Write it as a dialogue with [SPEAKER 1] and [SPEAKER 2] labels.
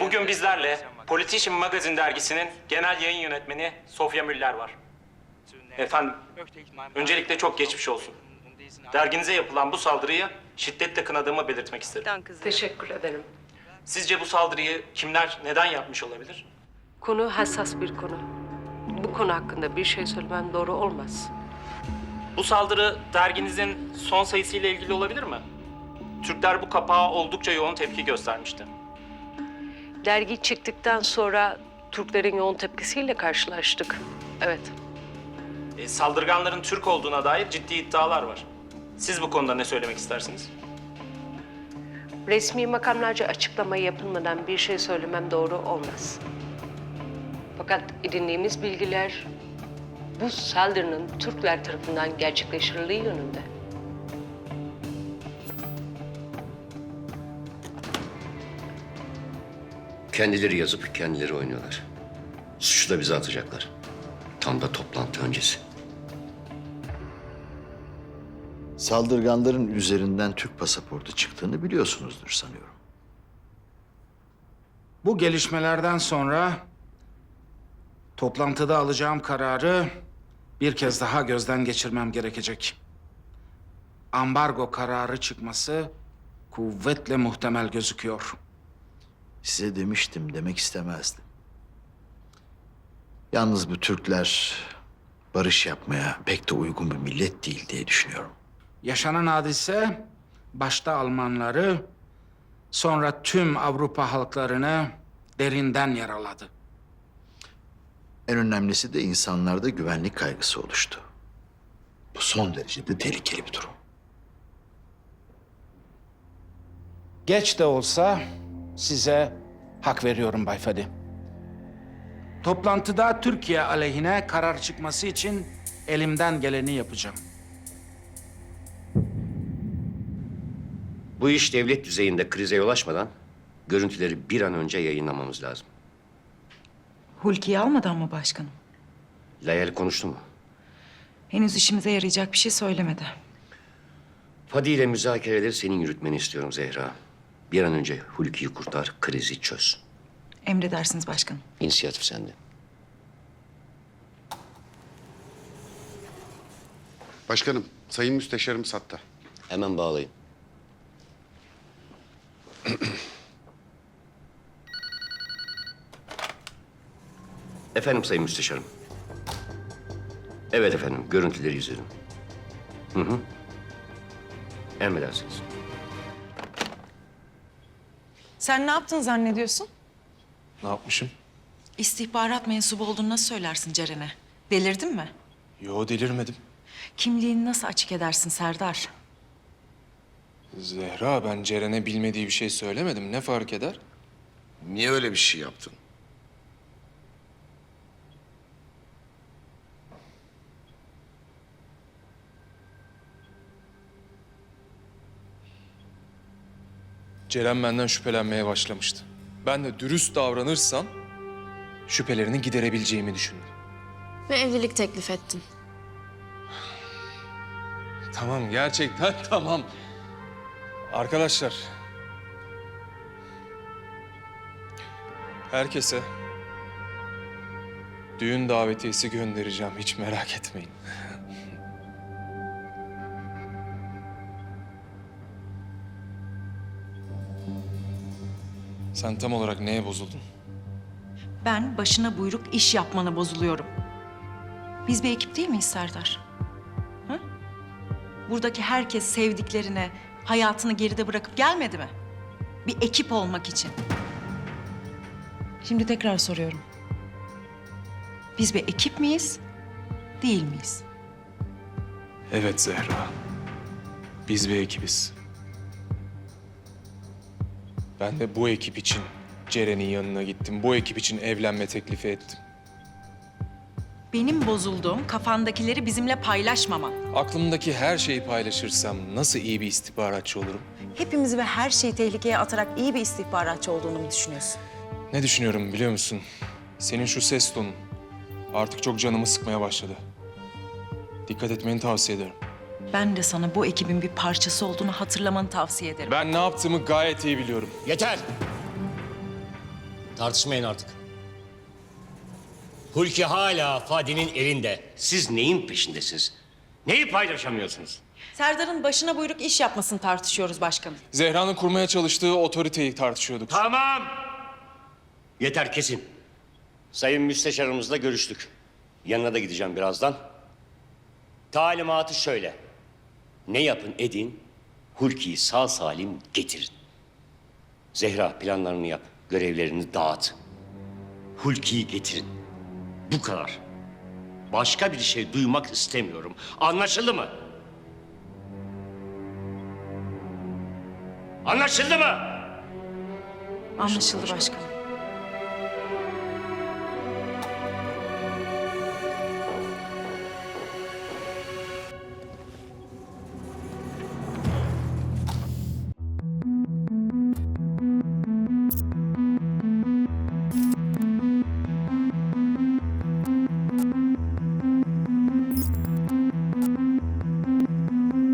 [SPEAKER 1] Bugün bizlerle Politician Magazine dergisinin genel yayın yönetmeni Sofia Müller var. Efendim, öncelikle çok geçmiş olsun. Derginize yapılan bu saldırıyı şiddetle kınadığımı belirtmek
[SPEAKER 2] sehr.
[SPEAKER 3] Teşekkür ederim.
[SPEAKER 1] Sizce bu saldırıyı kimler neden yapmış olabilir?
[SPEAKER 3] Konu hassas bir konu. Bu konu hakkında bir şey söylemem doğru olmaz.
[SPEAKER 1] Bu saldırı derginizin son sayısıyla ilgili olabilir mi? Türkler bu kapağa oldukça yoğun tepki göstermişti.
[SPEAKER 3] Dergi çıktıktan sonra Türklerin yoğun tepkisiyle karşılaştık. Evet.
[SPEAKER 1] E, saldırganların Türk olduğuna dair ciddi iddialar var. Siz bu konuda ne söylemek istersiniz?
[SPEAKER 3] Resmi makamlarca açıklama yapılmadan bir şey söylemem doğru olmaz. Fakat edindiğimiz bilgiler bu saldırının Türkler tarafından gerçekleştirildiği yönünde.
[SPEAKER 4] Kendileri yazıp kendileri oynuyorlar. Suçu da bize atacaklar. Tam da toplantı öncesi.
[SPEAKER 5] Saldırganların üzerinden Türk pasaportu çıktığını biliyorsunuzdur sanıyorum.
[SPEAKER 6] Bu gelişmelerden sonra toplantıda alacağım kararı bir kez daha gözden geçirmem gerekecek. Ambargo kararı çıkması kuvvetle muhtemel gözüküyor.
[SPEAKER 5] Size demiştim demek istemezdim. Yalnız bu Türkler barış yapmaya pek de uygun bir millet değil diye düşünüyorum.
[SPEAKER 6] Yaşanan hadise başta Almanları sonra tüm Avrupa halklarını derinden yaraladı.
[SPEAKER 5] En önemlisi de insanlarda güvenlik kaygısı oluştu. Bu son derece de tehlikeli bir durum.
[SPEAKER 6] Geç de olsa size hak veriyorum Bay Fadi. Toplantıda Türkiye aleyhine karar çıkması için elimden geleni yapacağım.
[SPEAKER 4] Bu iş devlet düzeyinde krize yol açmadan görüntüleri bir an önce yayınlamamız lazım.
[SPEAKER 7] Hulki'yi almadan mı başkanım?
[SPEAKER 4] Layel konuştu mu?
[SPEAKER 7] Henüz işimize yarayacak bir şey söylemedi.
[SPEAKER 4] Fadi ile müzakereleri senin yürütmeni istiyorum Zehra. Bir an önce Hulki'yi kurtar, krizi çöz.
[SPEAKER 7] Emredersiniz başkanım.
[SPEAKER 4] İnisiyatif sende.
[SPEAKER 8] Başkanım, Sayın Müsteşarım Satta.
[SPEAKER 4] Hemen bağlayın. efendim Sayın Müsteşarım. Evet efendim, görüntüleri izledim. Hı hı. Emredersiniz.
[SPEAKER 7] Sen ne yaptın zannediyorsun?
[SPEAKER 9] Ne yapmışım?
[SPEAKER 7] İstihbarat mensubu olduğunu nasıl söylersin Ceren'e? Delirdin mi?
[SPEAKER 9] Yo delirmedim.
[SPEAKER 7] Kimliğini nasıl açık edersin Serdar?
[SPEAKER 9] Zehra ben Ceren'e bilmediği bir şey söylemedim. Ne fark eder?
[SPEAKER 8] Niye öyle bir şey yaptın?
[SPEAKER 9] Ceren benden şüphelenmeye başlamıştı. Ben de dürüst davranırsam şüphelerini giderebileceğimi düşündüm.
[SPEAKER 10] Ve evlilik teklif ettin.
[SPEAKER 9] Tamam gerçekten tamam. Arkadaşlar. Herkese düğün davetiyesi göndereceğim. Hiç merak etmeyin. Sen tam olarak neye bozuldun?
[SPEAKER 7] Ben başına buyruk iş yapmana bozuluyorum. Biz bir ekip değil miyiz Serdar? Hı? Buradaki herkes sevdiklerine, hayatını geride bırakıp gelmedi mi? Bir ekip olmak için. Şimdi tekrar soruyorum. Biz bir ekip miyiz, değil miyiz?
[SPEAKER 9] Evet Zehra. Biz bir ekibiz. Ben de bu ekip için Ceren'in yanına gittim. Bu ekip için evlenme teklifi ettim.
[SPEAKER 7] Benim bozulduğum kafandakileri bizimle paylaşmaman.
[SPEAKER 9] Aklımdaki her şeyi paylaşırsam nasıl iyi bir istihbaratçı olurum?
[SPEAKER 7] Hepimizi ve her şeyi tehlikeye atarak iyi bir istihbaratçı olduğunu mu düşünüyorsun?
[SPEAKER 9] Ne düşünüyorum biliyor musun? Senin şu ses tonun artık çok canımı sıkmaya başladı. Dikkat etmeni tavsiye ederim.
[SPEAKER 7] Ben de sana bu ekibin bir parçası olduğunu hatırlamanı tavsiye ederim.
[SPEAKER 9] Ben ne yaptığımı gayet iyi biliyorum.
[SPEAKER 5] Yeter!
[SPEAKER 4] Tartışmayın artık. Hulki hala Fadi'nin elinde. Siz neyin peşindesiniz? Neyi paylaşamıyorsunuz?
[SPEAKER 7] Serdar'ın başına buyruk iş yapmasını tartışıyoruz başkanım.
[SPEAKER 9] Zehra'nın kurmaya çalıştığı otoriteyi tartışıyorduk.
[SPEAKER 4] Tamam. Yeter kesin. Sayın Müsteşarımızla görüştük. Yanına da gideceğim birazdan. Talimatı şöyle. Ne yapın edin, Hulki'yi sağ salim getirin. Zehra planlarını yap, görevlerini dağıt. Hulki'yi getirin. Bu kadar. Başka bir şey duymak istemiyorum. Anlaşıldı mı? Anlaşıldı mı?
[SPEAKER 7] Anlaşıldı başkanım.